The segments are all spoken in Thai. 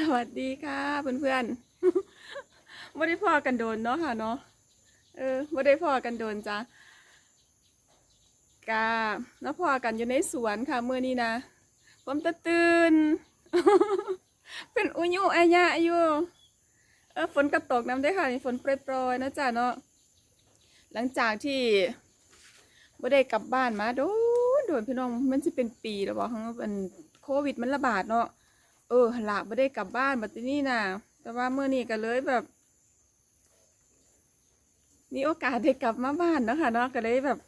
สวัสดีค่ะ เพื่อนๆไม่ได้พอกันโดนเนาะค่ะเนาะเออไม่ได้พอกันโดนจ้ะกาแล้วพอกันอยู่ในสวนค่ะเมื่อนี้นะผมตะตื่นเป็นอุยุอายะอยู่เออฝนกระตกน้ำได้ค่ะนี่ฝนโปรยๆนะจ๊ะเนาะหลังจากที่ไม่ได้กลับบ้านมาโดนโดนพี่น้องมันจะเป็นปีแล้วบอกว่ามันโควิดมันระบาดเนาะ เออหลักไม่ได้กลับบ้านบัดนี้นะแต่ว่าเมื่อนี้ก็เลยแบบมีโอกาสได้กลับมาบ้านเนาะค่ะเนาะก็เลยแบบ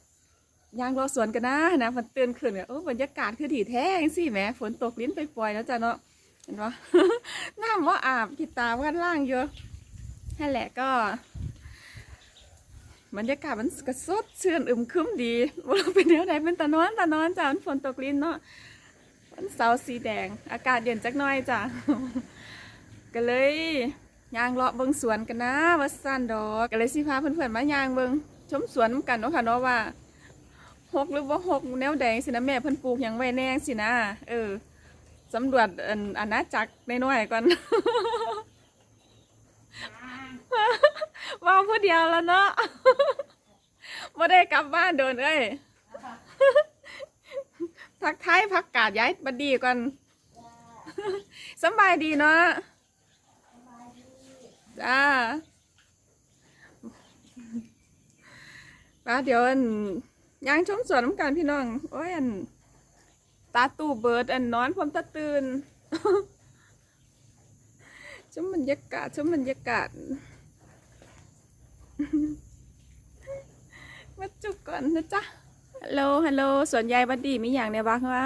ยางรอสวนกันนะนะมันเตือนขึ้นเนี่ยเออบรรยากาศคือถี่แท้สิแหมฝนตกลิ้นไปปล่อยๆแล้วจ้ะเนาะเห็นปะน้ำว่าอาบผิตาว่าล่างเยอะนั่นแหละก็บรรยากาศมันกระสดชื่นอึมครึมดีว่าเราเป็นเนื้อใดเป็นตะนอนตะนอนจ้ะฝนตกลิ้นเนาะ วันเสาร์สีแดง อากาศเย็นจักหน่อยจ้ะก็เลยยางเลาะเบิงสวนกันนะวัดสันดอกก็เลยสิพาเพื่อนๆมายางเบิงชมสวนกันเนาะค่ะเนาะว่าหกหรือว่าหกแนวแดงสินะแม่เพิ่นปลูกหยังไว้แน่สินะเออสำรวจอันอาณาจักรน้อยๆก่อนว่าผู้เดียวแล้วเนาะไม่ได้กลับบ้านโดนเอ้ย ทักทายพักกาดย้ายบัดดีก่อนสำบายดีเนาะจ้าป้าเดี๋ยวอันย่างชมสวนน้ำกันพี่น้อง โอ้ยอัน ตาตู่เบิดอันนอนผมตาตื่นชมบรรยากาศชมบรรยากาศ มาจุกก่อนนะจ๊ะ ฮัลโหลฮัลโหลสวนยายบัดดีมีอย่างในบ้างว่า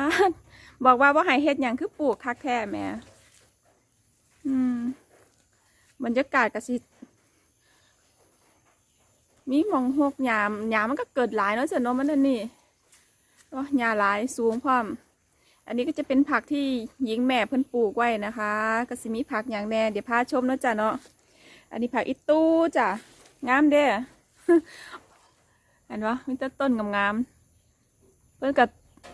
บอกว่าว่าให้เฮ็ดอย่างคือปลูกคักแท้แม่อืมบรรยากาศกะสิมีมองหกหยามหยามมันก็เกิดหลายเนาะจ้ะเนาะมันนั่นนี่ก็หญ้าหลายสูงพร้อม อันนี้ก็จะเป็นผักที่หญิงแม่เพิ่นปลูกไว้นะคะก็สิมีผักอย่างแน่เดี๋ยวพาชมเนาะจ้ะเนาะอันนี้ผักอิตู้จ้ะงามเด้อเห็นปะมีต่ต้นงามๆ เพิ่นก็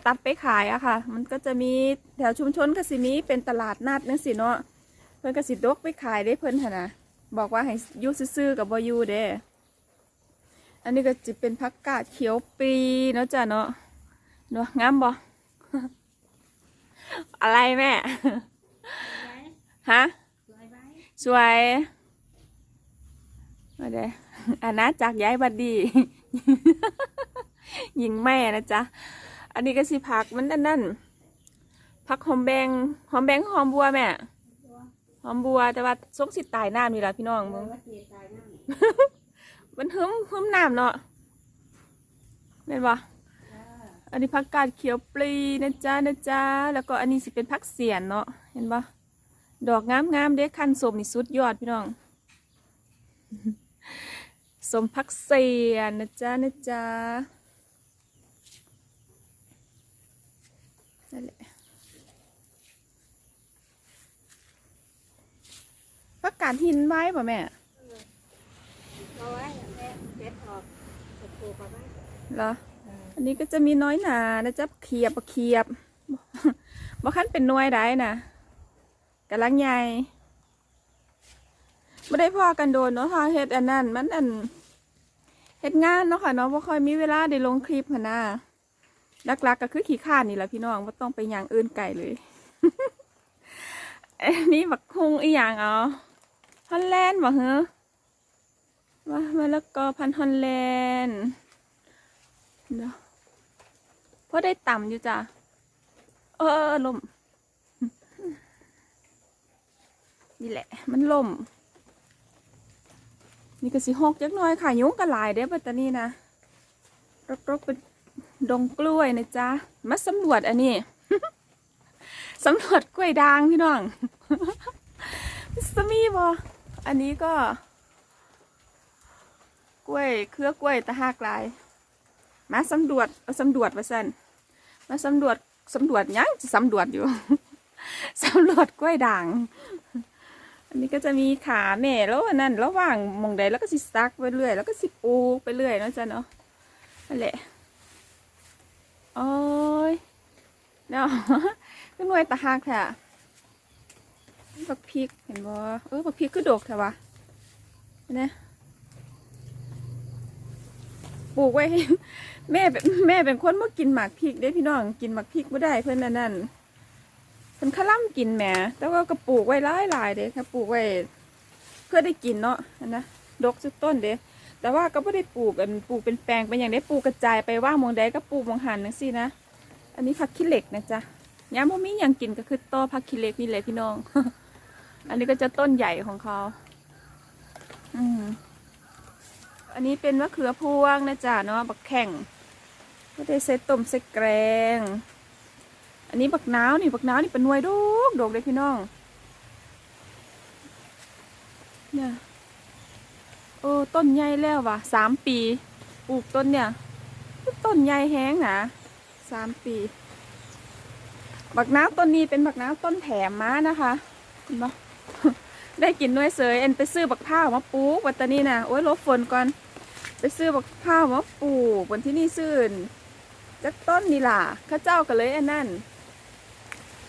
ตัดไปขายอะค่ะ มันก็จะมีแถวชุมชนก็สิมีเป็นตลาดนัดนั่นสิเนาะเพิ่นก็สิดกไปขายได้เพิ่นหั่นนะบอกว่าให้อยู่ซื่อๆกับบ่อยู่เด้อันนี้ก็จะเป็นผักกาดเขียวปีเนาะจ้ะเนาะเนาะงามบ่อะไรแม่ฮะสวยมาเด้อาณาจักรย้ายบัดดี หญิงแม่นะจ๊ะ อันนี้ก็สิผักมันนั่นนั่นผักหอมแบงหอมแบงหอมบัวแม่หอมบัวแต่ว่าซกสิตายน้ำนี่ละพี่น้องมึงมันหึมหึมน้ำเนาะเห็นปะอันนี้ผักกาดเขียวปลีนะจ๊ะนะจ๊ะแล้วก็อันนี้สิเป็นผักเสียนเนาะเห็นปะดอกงามงามเด็กคันสมนี่สุดยอดพี่น้องสมพักเสียนนะจ๊ะนะจ๊ะ นั่นแหละพักกาดหินไว้ป่ะแม่เอาไว้แม่เพชรออกปลูกเอาไว้เหรออันนี้ก็จะมีน้อยหนานะจ๊ะเขียบเขียบบ่คันเป็นน่วยได้นะกำลังใหญ่ไม่ได้พอกันโดนเนาะค่ะเฮ็ดอันนั้นมันอันเฮ็ดงานเนาะค่ะเนาะบ่ค่อยมีเวลาได้ลงคลิปหั้นนะ ลักๆก็คือขี้ข้านนี่แหละพี่น้องบ่าต้องไปอย่างอื่นไกลเลย อันนี้บักคุงอีหยังเอาฮอลแลนด์บ่เหรอว่ามะละกอพันฮอลแลนด์เดี๋ยวเพราะได้ต่ำอยู่จ้ะเออลมนี่แหละ มันลมนี่ก็สิหกจักหน่อยค่ะ ยุงก็หลายเด้อปัตตานีนะรกๆเป็น ดงกล้วยนะจ๊ะ มาสำรวจอันนี้สำรวจกล้วยด่างพี่น้องสมีบออันนี้ก็ กล้วยเครือกล้วยตะหากลาย มาสำรวจเอาสำรวจว่าสันมาสำรวจสำรวจยังจะสำรวจอยู่สำรวจกล้วยด่าง อันนี้ก็จะมีขาแม่แล้วนนั้นระหว่างมองใดแล้วก็สิซักไปเรื่อย แล้วก็สิปลูกไปเรื่อยนะจ๊ะเนาะนั่นแหละ โอ้ยเนาะก็หน่วยตะหักแท้บักพริกเห็นบ่เออบักพริกคือดกแต่วะเนไหมปลูกไว้แม่แม่เป็นคนบ่อกินหมากพริกเด้พี่น้องกินหมากพริกไม่ได้เพื่อนนั่นนั่นเพิ่นขล่ำกินแหมแต่ว่าก็ปลูกไว้หลายหลายๆเด้ค่ะปลูกไว้เพื่อได้กินเนาะนนะดกสุดต้นเด้ แต่ว่าก็ไม่ได้ปลูกอันปลูกเป็นแปลงเป็นอย่างได้ปลูกกระจายไปว่างมองใดก็ปลูกมองหันนังสินะ อันนี้ผักขี้เหล็กนะจ๊ะยามพมีอย่างกินก็คือต้อผักขี้เหล็กนี่แหละพี่น้อง อันนี้ก็จะต้นใหญ่ของเขา อืมอันนี้เป็นมะเขือพวงนะจ๊ะเนาะบักแข่งก็ได้ใส่ต้มใส่แกง อันนี้บักนาวนี่บักนาวนี่เป็นหน่วยดกดกเลยพี่น้องเนี่ย โอ้ต้นใหญ่แล้วว่ะสามปีปลูกต้นเนี่ย ต้นใหญ่แห้งนะสามปี บักน้ำต้นนี้เป็นบักน้ำต้นแถมมานะคะเห็นปะได้กินหน้วยเสยเอ็นไปซื้อบักผ้ามาปลูกวันตานี้นะโอ้ยลบฝนก่อน ไปซื้อบักผ้ามาปลูกวันที่นี่ซื้อจักต้นนี่ล่ะข้าเจ้าก็เลยอันนั่น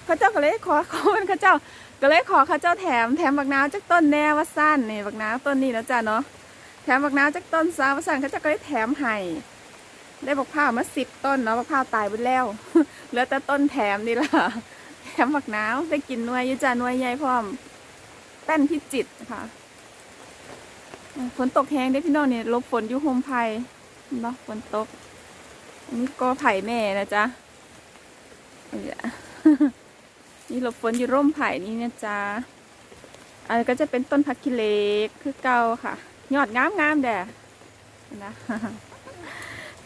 ข้าเจ้าก็เลยขอขอเป็นข้าเจ้าก็เลยขอข้าเจ้าแถมแถมบักน้ำจักต้นแน่ว่าสั้นนี่บักน้ำต้นนี้นะจ๊ะเนาะ แถมบักน้ำจักต้นซาว่าสั้นเขาจ้าก็เลยแถมให้ได้บักผ้าวมาสิบต้นเนาะบักผ้าวตายไปแล้วเหลือแต่ต้นแถมนี่ล่ะแถมบักน้ำได้กินนวยยุจานวยใหญ่พร้อมแป้นพิจิตค่ะฝนตกแห้งได้พี่น้องเนี่ยลบฝนอยู่โฮมไผ่เนปะฝนตกอันนี้ก็ไผ่แม่นะจ๊ะนี่หลบฝนอยู่ร่มไผ่นี่นะจ๊ะอันก็จะเป็นต้นพักคิเล็กคือเก่าค่ะ ยอดงามงามแด่นะ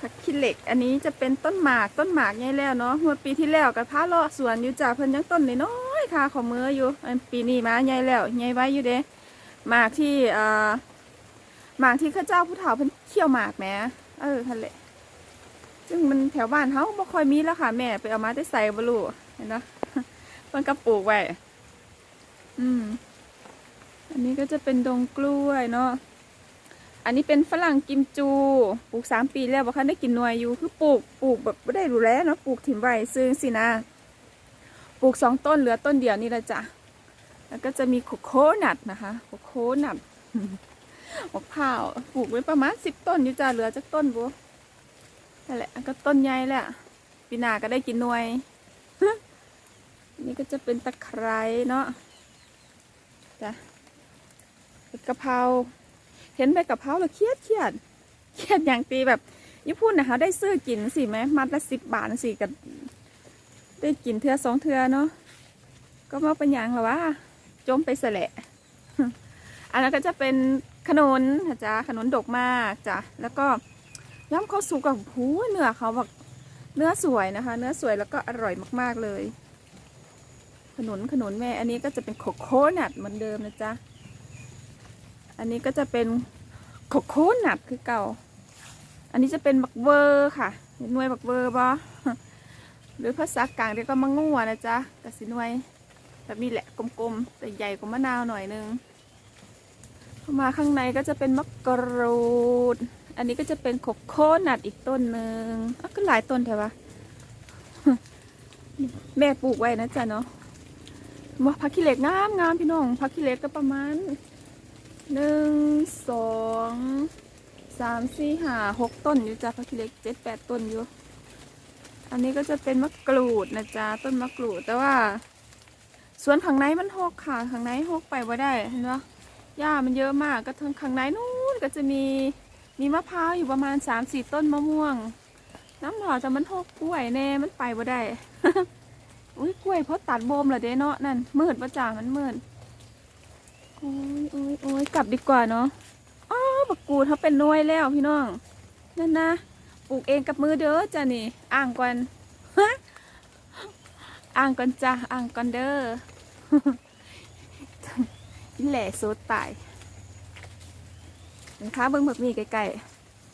พักคิเหล็ก อันนี้จะเป็นต้นหมากต้นหมากใหญ่แล้วเนาะเมื่อปีที่แล้วกับพาเลาะสวนอยู่จ้ะเพิ่นยังต้นน้อยค่ะของมืออยู่ปีนี้มาใหญ่แล้วใหญ่ไว้อยู่เด้หมากที่อ่อหมากที่ข้าเจ้าผู้เฒ่าเพิ่นเคี่ยวหมากแหมเออทันแหลซึ่งมันแถวบ้านเขาบ่ค่อยมีแล้วค่ะแม่ไปเอามาได้ใส่บลูเห็นเนาะเพิ่นก็ปลูกไว้อืมอันนี้ก็จะเป็นดงกล้วยเนาะ อันนี้เป็นฝรั่งกิมจู ปลูกสามปีแล้วบ่คันได้กินหน่วยอยู่ คือปลูก ปลูกแบบไม่ได้ดูแลเนาะ ปลูกถิ่มไว้ซื้อสินะ ปลูกสองต้นเหลือต้นเดียวนี่แหละจ้ะ แล้วก็จะมีโคโคนัทนะคะโคโคนัทมะพร้าวปลูกไว้ประมาณสิบต้นอยู่จ้ะ เหลือจากต้นบัวนั่นแหละ ก็ต้นใหญ่แหละปีหนาก็ได้กินหน่วย นี่ก็จะเป็นตะไคร้เนาะจ้ะใบกะเพรา เห็นใบกะเพราแล้วเครียดเครียดเครียดอย่างตีแบบญี่ปุ่นนะคะได้ซื้อกินสิไหมมัดละสิบบาทสิกับได้กินเทือสองเทือเนาะก็มาเป็นอย่างหรอวะจมไปเสละอันนั้นก็จะเป็นขนุนนะจ๊ะขนุนดกมากจ้ะแล้วก็ย่ำข้าวสุกกับหูเนื้อเขาแบบเนื้อสวยนะคะ เนื้อสวยแล้วก็อร่อยมากๆเลย ขนุนขนุนแม่ อันนี้ก็จะเป็นโคโคนัทเหมือนเดิมนะจ๊ะ อันนี้ก็จะเป็นโคโคนัทคือเก่า อันนี้จะเป็นบักเวอร์ค่ะเห็นหน่วยบักเวอร์บอหรือภาษากลางเรียกก็มังงัวนะจ๊ะกะสินวยแบบนี้แหละกลมๆ แต่ใหญ่กว่ามะนาวหน่อยนึงเข้ามาข้างในก็จะเป็นมะกรูด อันนี้ก็จะเป็นโคโคนัทอีกต้นหนึ่งอะก็หลายต้นแถวะแม่ปลูกไว้นะจ๊ะเนาะว่าพักขี้เหล็กงามงามพี่น้องพักขี้เหล็กก็ประมาณ หนึ่งสองสามสี่ห้าหกต้นอยู่จ้ะพักเล็กเจ็ดแปดต้นอยู่ อันนี้ก็จะเป็นมะกรูดนะจ๊ะต้นมะกรูดแต่ว่าสวนข้างในมันหกค่ะข้างในหกไปว่าได้เห็นปะหญ้ามันเยอะมากก็ทางข้างในนู้นก็จะมีมีมะพร้าวอยู่ประมาณสามสี่ต้นมะม่วง น้ำหน่อแต่มันหกกล้วยแน่มันไปว่าได้อุ้ยกล้วยเพราะตัดโบมเหรอเด้เนาะนั่นมืดประจ่ามันมืด โอ้ยโอ้ยโอ้ยกลับดีกว่าเนาะอ๋อบักกูดเขาเป็นน้วยแล้วพี่น้อง นั่นนะปลูกเองกับมือเด้อจ้ะนี่ อ่างก่อนฮะอ่างก่อนจ้ะอ่างก่อนเด้ออีแหล่โซดตายนะคะเบิ้งแบบนี้ไกล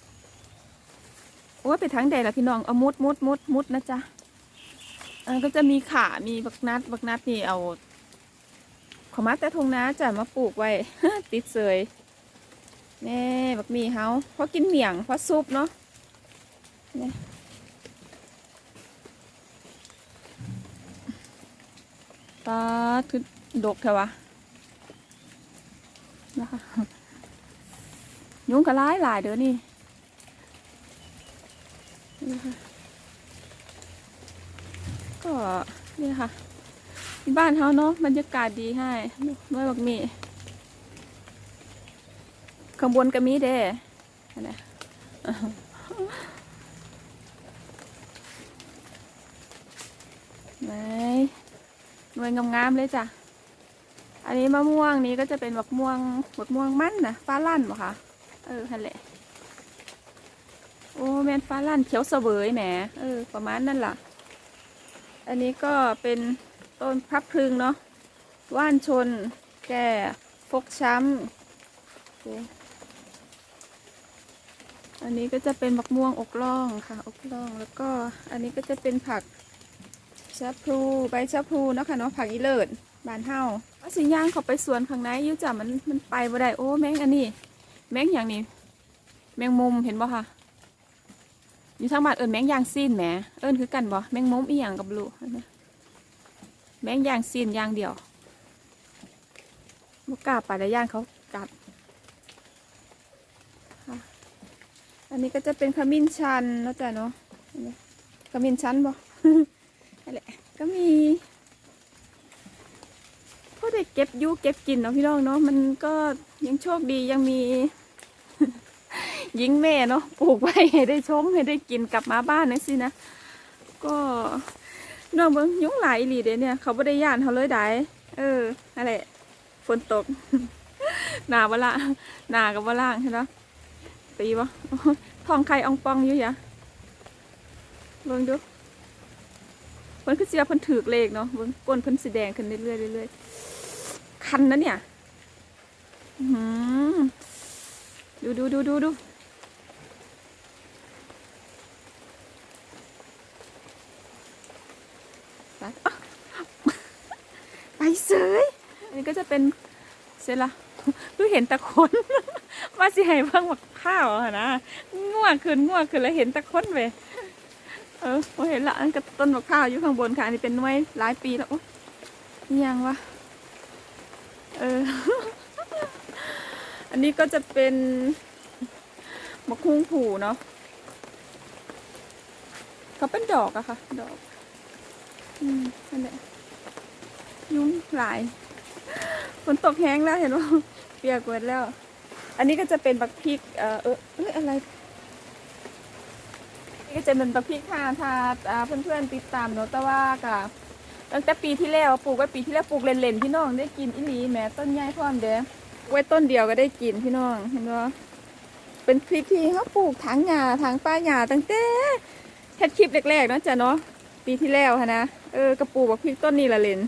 ๆโอ้ยไปทางใดล่ะพี่น้องเอามุดมุดมุดมุดนะจ๊ะอันก็จะมีขา มีบักนัด บักนัดนี่เอา ขอมาแต่ทงน้าจะมาปลูกไว้ ติดเสยแน่บักมีเฮาเพราะกินเหมี่ยงเพราะซุปเนาะนี่ตาคือดกเถอะวะนะคะยุงกระร้ายหลายเด้อนี่นะคะก็นี่ค่ะ ที่บ้านเขาเนาะบรรยากาศดีให้น้อยบักมีข้างบนก็มีเด้นะไหนหน่วยงามๆเลยจ้ะ อันนี้มะม่วงนี้ก็จะเป็นบักม่วงบักม่วงมันนะฟ้าลั่นบ่คะ เออฮันแหละโอ้แมนฟ้าลั่นเขียวเสวยแหมเออประมาณนั่นล่ะ อันนี้ก็เป็น ต้นพับพึงเนาะว่านชน แก่ฟกช้ำอันนี้ก็จะเป็นบักม่วงอกล่องค่ะ อกล่องแล้วก็อันนี้ก็จะเป็นผักชะพลูใบชะพลูเนาะค่ะเนาะผักอีเลิศบานเฮาว่าสิย่างเขาไปสวนข้างในยุ่จ้ะมันมันไปบ่ได้โอ้แมงอันนี้แมงอย่างนี้ แมงมุมเห็นบ่ค่ะอยู่ทางบ้านเอิญแมงยางซีนแหมเอิญคือกันบ่แมงมุมอีหยังกับลูก แมงยางซีนย่างเดียวบ่กล้าไปแล้ย่านเขากัดอันนี้ก็จะเป็นขมิ้นชันเนาะจ้ะเนาะขมิ้นชันบ่นั่นแหละก็มีก็ได้เก็บอยูเก็บกินเนาะพี่น้องเนาะมันก็ยังโชคดียังมียิงแม่เนาะปลูกไว้ให้ได้ชมให้ได้กินกลับมาบ้านนะสินะก็ น้องเบิ้งยุงหลายอีหลีเด้เนี่ย เขาไม่ได้ย่านเขาเลยได้เออนั่นแหละฝนตก หนาบ่ละหนากับบ่ล่างใช่ไหมตีบ่ทองไข่อองปองอยู่ยะเบิ่งดูเพิ่นคือเสียเพิ่นถือเลขเนาะเบิ่งก้นเพิ่นสีแดงขึ้นเรื่อยๆเรื่อยๆคันนะเนี่ยดูดูดูดูดูไปอ๊ะไปเสยอันนี้ก็ จะเป็นเสร็จละดูเห็นตะคนว่าสิให้เพิ่งบักข้าวอะนะง่วงขึ้นง่วงขึ้นแล้วเห็นตะคนเว้ยเออโอเห็นละอันก็ต้นมะพร้าวอยู่ข้างบนค่ะอันนี้เป็นหน่วยหลายปีแล้วยังวะเออ อันนี้ก็จะเป็นมะคุ้งผูเนาะเขาเป็นดอกอะค่ะ ดอก อืมนั่นแหละยุ้งหลาย ฝนตกแห้งแล้วเห็นว่าเปียกหมดแล้ว อันนี้ก็จะเป็นบักพริก เออเออเอยอะไรนี่ก็จะเป็นประพิค่าถ้าอ่าเพื่อนๆติดตามเนาะแต่ว่าก็ตั้งแต่ปีที่แล้วปลูกไว้ปีที่แล้วปลูกเล่นๆพี่น้องได้กินอีหลีแม่ต้นใหญ่พร้อมเด้อไว้ต้นเดียวก็ได้กินพี่น้องเห็นว่าเป็นพริกที่เขาปลูกทางหญ้าทางป้าหญ้าตั้งแต่เฮ็ดคลิปแรกๆเนาะจ้ะเนาะปีที่แล้วค่ะนะเออกระปลูกบักพริกต้นนี้ละเล่น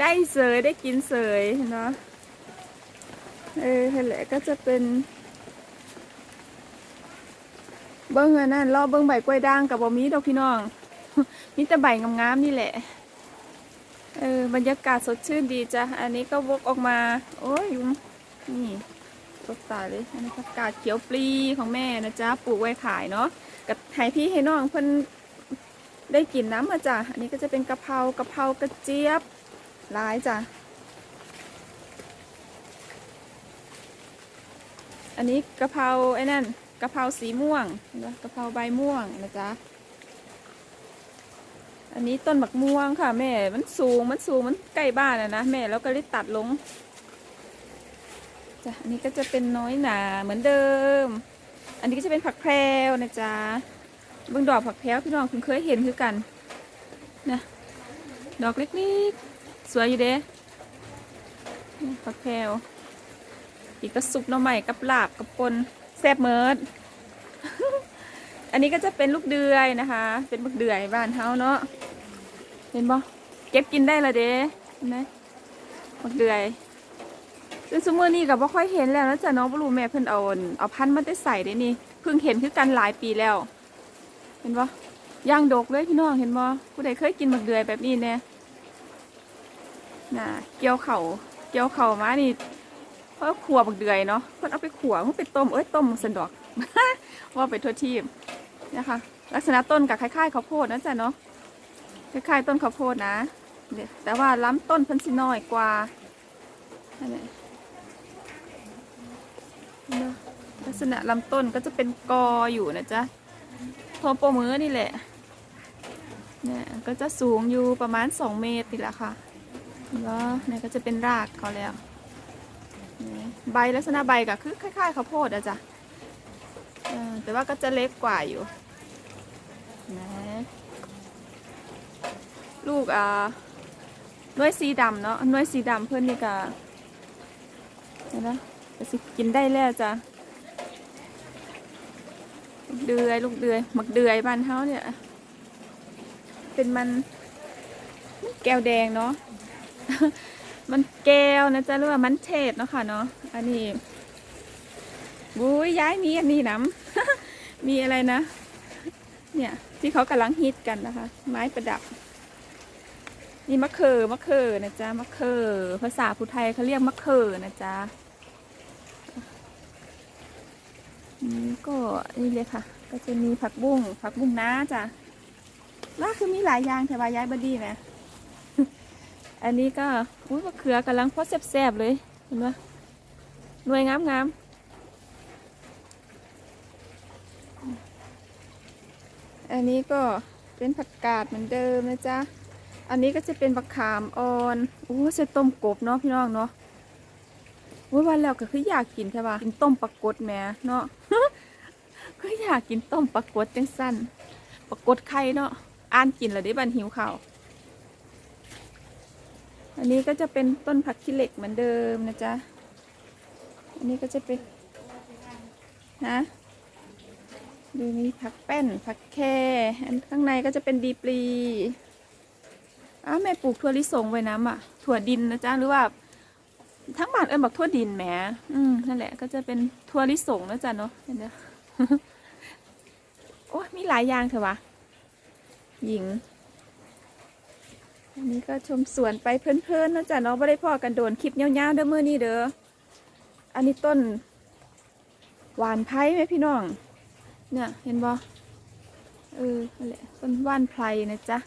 ได้เสยได้กินเสยเนาะเออนั่แหละก็จะเป็นเบิ้งอันนั้นรอเบิ้งใบกล้วยด่างกับบ่มีดอกพี่น้องมีแต่ใบงามๆนี่แหละเออบรรยากาศสดชื่นดีจ้ะอันนี้ก็วกออกมา โอ้ยยุงนี่ตกตายเลยอันนี้ผักกาดเขียวปลีของแม่นะจ๊ะปลูกไว้ขายเนาะกับให้พี่ให้น้องเพิ่นได้กินน้ำมาจ้ะอันนี้ก็จะเป็นกะเพรากะเพรากระเจี๊ยบ หลายจ้ะ อันนี้กะเพราไอ้นั่นกะเพราสีม่วงนะกะเพราใบม่วงนะจ๊ะ อันนี้ต้นบักม่วงค่ะแม่ มันสูงมันสูงมันใกล้บ้านอะนะแม่แล้วก็เลยตัดลงจ้ะอันนี้ก็จะเป็นน้อยหนาเหมือนเดิม อันนี้ก็จะเป็นผักแพรวนะจ๊ะเบิ่งดอกผักแพรวพี่น้องคุณเคยเห็นคือกันนะดอกเล็กๆ สวยอยู่เด้ผักแพวอีกก็ซุปหน่อใหม่กับลาบกับปนแซ่บเมิดอันนี้ก็จะเป็นลูกเดือยนะคะ เป็นลูกเดือยบ้านเฮาเนาะเห็นบ่เก็บกินได้ละเด้เห็นไหมลูกเดือยซึ่งสมมือนี้ก็บ่ค่อยเห็นแล้วนะจ๊ะน้องบรูแม่เพิ่นเอาเอาพันธุ์มาได้ใส่ได้นี่เพิ่งเห็นคือกันหลายปีแล้ว เห็นบ่ย่างดกเลยพี่น้องเห็นบ่ผู้ใดเคยกินบักเดือยแบบนี้แน่ น่ะเกี่ยวเข่าเกี่ยวเข่ามานี่เพราะขัวบักเดือยเนาะเพิ่นเอาไปขัวมันไปต้มเอ้ยต้มสันดอก ว่าไปทั่วทีบนะคะ ลักษณะต้นกับคล้ายๆข้าวโพดนะจ๊ะเนาะคล้ายๆต้นข้าวโพดนะแต่ว่าล้ำต้นเพิ่นสิน้อยกว่านั่นแหละเนอะลักษณะลำต้นก็จะเป็นกออยู่นะจ๊ะพอโปรมือนี่แหละเนี่ยก็จะสูงอยู่ประมาณ 2 เมตรนี่แหละค่ะ แล้วเนี่ยก็จะเป็นรากเขาแล้วใบลักษณะใบก็คือคล้ายๆข้าวโพดอะจ้ะแต่ว่าก็จะเล็กกว่าอยู่นะลูกอ่าน่วยสีดำเนาะน่วยสีดำเพื่อนนี่ก็เห็นไหมก็สิกินได้แล้วจ้ะเดือยลูกเดือยหมักเดือยบ้านเฮาเนี่ย เป็นมันแก้วแดงเนาะ มันแก้วนะจ๊ะหรือว่ามันเฉดเนาะค่ะเนาะอันนี้บุ้ยย้ายมีอันนี้น้ำมีอะไรนะ เนี่ยที่เขากำลังฮิตกันนะคะ ไม้ประดับ นี่มะเขือมะเขือนะจ๊ะมะเขือภาษาพุไทยเขาเรียกมะเขือนะจ๊ะนี่ก็นี่เลยค่ะ ก็จะมีผักบุ้งผักบุ้งน้าจ้ะว่าคือมีหลายอย่างแต่ว่าย้ายบดีนะ อันนี้ก็อุ้ยมะเขือกำลังพอแซ่บๆเลย เห็นปะหน่วยงามๆ อันนี้ก็เป็นผักกาดเหมือนเดิมนะจ๊ะ อันนี้ก็จะเป็นบักขามอ่อนโอ้ใส่ต้มกบเนาะพี่น้องเนาะโอ้ยวันแล้วก็คืออยากกินใช่ปะกินต้มปลากดแม่เนาะก็อยากกินต้มปลากดจังสั้นปรากฏไข่เนาะอ่านกินแล้วได้บันหิวข่าว อันนี้ก็จะเป็นต้นผักขี้เหล็กเหมือนเดิมนะจ๊ะ อันนี้ก็จะเป็นนะดูมีผักแป้นผักแค่อันข้างในก็จะเป็นดีปลีอ้าวแม่ปลูกถั่วลิสงไว้น้ำอะ ถั่วดินนะจ๊ะหรือว่า ทั้งบ้านเอิญบอกถั่วดินแหมอืมนั่นแหละก็จะเป็นถั่วลิสงนะจ๊ะเนาะเห็นไหมโอ้มีหลายอย่างเถอะวะหญิง อันนี้ก็ชมสวนไปเพลินๆนะจ๊ะเนาะไม่ได้พอกันโดนคลิปยาๆเด้อมื่อนี้เด้อ อันนี้ต้น หวานไผ่ไหมพี่น้อง เนี่ยเห็นบ่เออนั่นแหละต้นว่านไพรนะจ๊ะ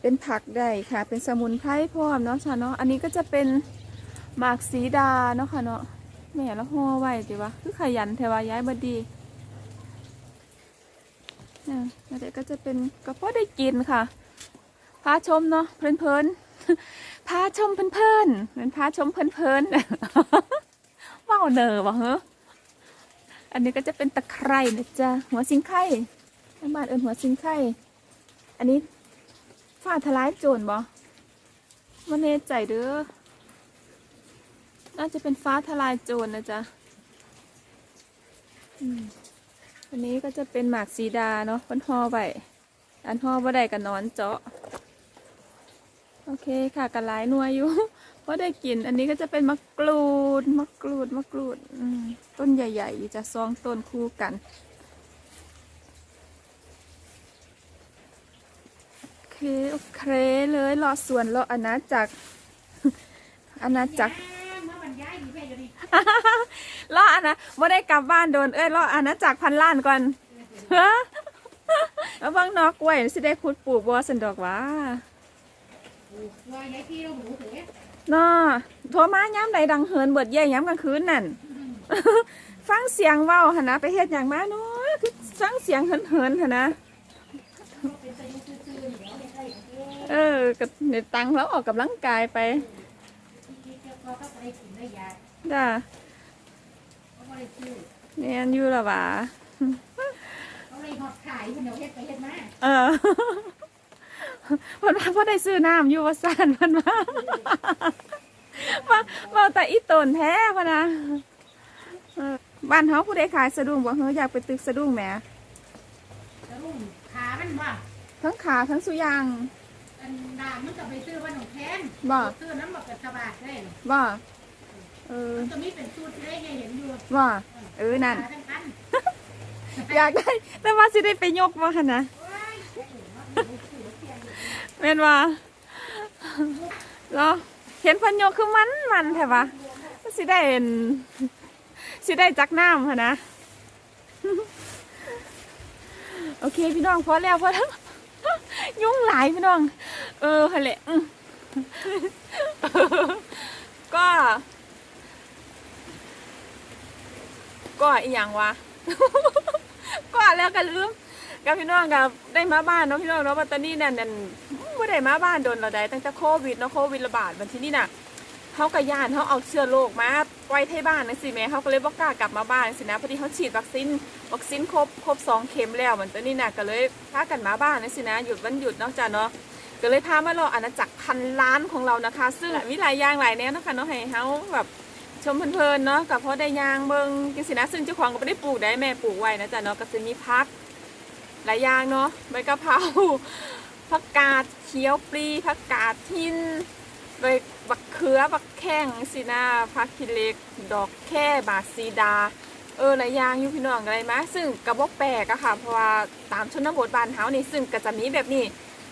เป็นผักได้ค่ะ เป็นสมุนไพรพร้อมเนาะจ้ะเนาะ อันนี้ก็จะเป็นหมากสีดาเนาะค่ะเนาะแม่แล้วห่อไว้จิวะคือขยันเทวาย้ายบดีเนี่ยแล้วเดี๋ยวก็จะเป็นกระเพาะได้กินค่ะ พาชมเนาะเพลินเพลินพาชมเพลินเพลินเหมือนพาชมเพลินเพลินว้าวเนอวะเฮ้ออันนี้ก็จะเป็นตะไคร่นะจ๊ะหัวสิงไข่ทางบ้านเอินหัวสิงไข่อันนี้ฝ้าทลายโจรบ่มาเนใจเด้อ น่าจะเป็นฟ้าทลายโจรนะจ๊ะอันนี้ก็จะเป็นหมากซีดาเนาะเพิ่นห่อไว้อันห่อบ่ได้กับนอนเจาะ โอเคค่ะกันหลายหนัวอยู่พอได้กิน อันนี้ก็จะเป็นมะกรูดมะกรูดมะกรูดต้นใหญ่ๆจะซองต้นคู่กัน โอเคโอเคเลยรอส่วนรออาณาจักรอาณาจักรเมื่อวันย้ายดีแม่อาณาไม่ได้กลับบ้านโดนเอ้ยรออาณาจักรพันล้านก่อนเฮ้อแล้วบางนอกกล้วยสิได้ขุดปลูกบัวสันดอกว่า น่อโทรมาย้ำใดดังเหินเบิดแย่ย้ำกลางคืนนั่น ฟังเสียงเว้าหนนะไปเฮ็ดอย่างมาเนาะคือฟังเสียงเหินเหินๆหนนะเป็นสยุซื่อๆเดี๋ยวไม่ใช่เออเออกับเนตังแล้วออกกำลังกายไปที่เจ้าพ่อก็ไปกินได้ยาจ้าเขาไม่ได้ซื้อเนียนอยู่ละหว่าเขาเลยหอดขายเพิ่นเอา เฮ็ดไปเฮ็ดมาเออเพิ่นว่าเพิ่นได้ซื้อน้ำอยู่ว่าซ่านเพิ่นว่าว่าว่าแต่อีตนแท้พะนะเออบ้านเฮาผู้ใดขายสะดุ้งบ่เฮออยากไปตึกสะดุ้งแหมแล้วรุ่งขามันว่าทั้งขาทั้งสุยางอันดามันก็ไปซื้อว่าหนองแทนบ่ซื้อน้ำบอกกับสบายได้ว่าเออมันจะมีเป็นสูตรได้ไงเห็นอยู่ว่าเออนั่นขาทั้งอันอยากได้แต่ว่าสิได้ไปยกมาค่ะนะ แม่นว่าแล้วเห็นเพันยกคือมันมันแท้ปะสิได้เห็นสิได้จักน้ำค่ะนะ โอเคพี่น้องพอแล้วพอแล้วยุ่งหลายพี่น้อง เออฮะแหละอืมก็ ก็อีหยังวะ ก็แล้วกันลืม กับพี่น้องกับได้มาบ้านเนาะพี่น้องเนาะปัตตานีนั่นนั่นไม่ได้มาบ้านโดนเราได้ตั้งแต่โควิดเนาะโควิดระบาดวันที่นี่น่ะเขากระยานเขาเอาเชื้อโรคมาไว้ที่บ้านนะสิแม่เขาก็เลยบอกกล้ากลับมาบ้านสินะพอดีเขาฉีดวัคซีนวัคซีนครบครบสองเข็มแล้วมันตอนนี้น่ะก็เลยพากันมาบ้านนะสินะหยุดวันหยุดเนาะจ้ะเนาะก็เลยพามาเราอาณาจักรพันล้านของเรานะคะ ซึ่งมีหลายอย่างหลายแนวนะคะเนาะให้เขาแบบชมเพลินๆเนาะกับพอได้ยางเบิงกินสินะซึ่งเจ้าของก็ไม่ได้ปลูกได้แม่ปลูกไว้นะจ๊ะเนาะก็จะมีพัก หลายอย่างเนาะใบกะเพราผักกาดเขียวปลีผักกาดทิ้นใบบักเขือบักแข้งสินะผักขี้เล็ก ดอกแค่บาทซีดา เออหลายอย่างอยู่พี่น้องอะไรมะซึ่งกระบอกแปลกอะค่ะ เพราะว่าตามชนบทบ้านเฮานี่ซึ่งก็จะมีแบบนี้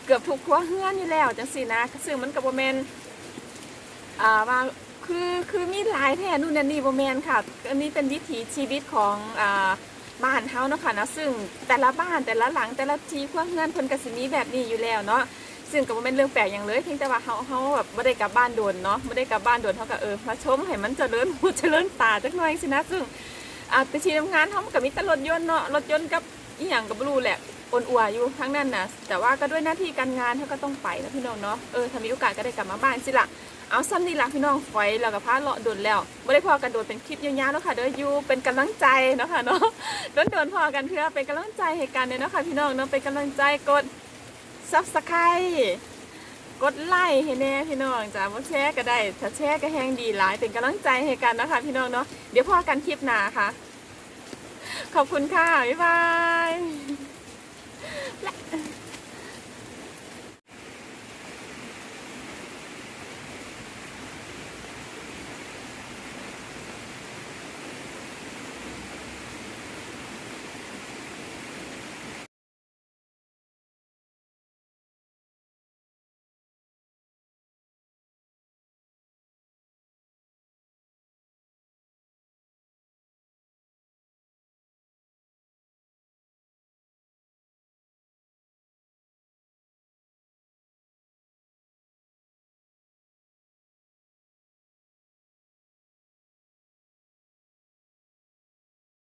เกือบทุกครัวเฮือนอยู่แล้วจังสินะซึ่งมันกับโมเมนอ่าว่าคือคือมีหลายแท่นู่นนี่โบแมนค่ะ อันนี้เป็นวิถีชีวิตของอ่า บ้านเฮาเนาะค่ะนะซึ่งแต่ละบ้านแต่ละหลังแต่ละทีเพวกเงินเพิ่นก็สิมีแบบนี้อยู่แล้วเนาะซึ่งก็บ่แม่นเรื่องแปลกอย่างเลยเพียงแต่ว่าเฮาเฮาแบบบ่ได้กลับบ้านโดนเนาะบ่ได้กลับบ้านโดนเฮาก็เออมาชมให้มันเจริญหูเจริญตาจักหน่อยสินะซึ่งอ่าไปชีทำงานเฮามันก็มีแต่รถยนต์เนาะรถยนต์กับอีหยังก็บ่รู้แหละอ่อนอัวอยู่ทั้งนั้นนะแต่ว่าก็ด้วยหน้าที่การงานเฮาก็ต้องไปนะพี่น้องเนาะเออถ้ามีโอกาสก็ได้กลับมาบ้านสิล่ะ เอาซ้ำนี่ละพี่น้องฝอยแล้วก็พาเลาะดนแล้วไม่ได้พอกันโดดเป็นคลิปยาวๆเนาะค่ะเด้อยูเป็นกำลังใจเนาะค่ะเนาะโดนโดนพอกันเพื่อเป็นกำลังใจให้กันเนี่ยเนาะค่ะพี่น้องเนาะเป็นกำลังใจกดซับสไครต์กดไลค์ให้แน่พี่น้องจ้าว่าแชร์ก็ได้ถ้าแชร์ก็แห้งดีหลายเป็นกำลังใจให้กันเนาะคะพี่น้องเนาะเดี๋ยวพอกันคลิปหน้าค่ะ ขอบคุณค่ะบ๊ายบาย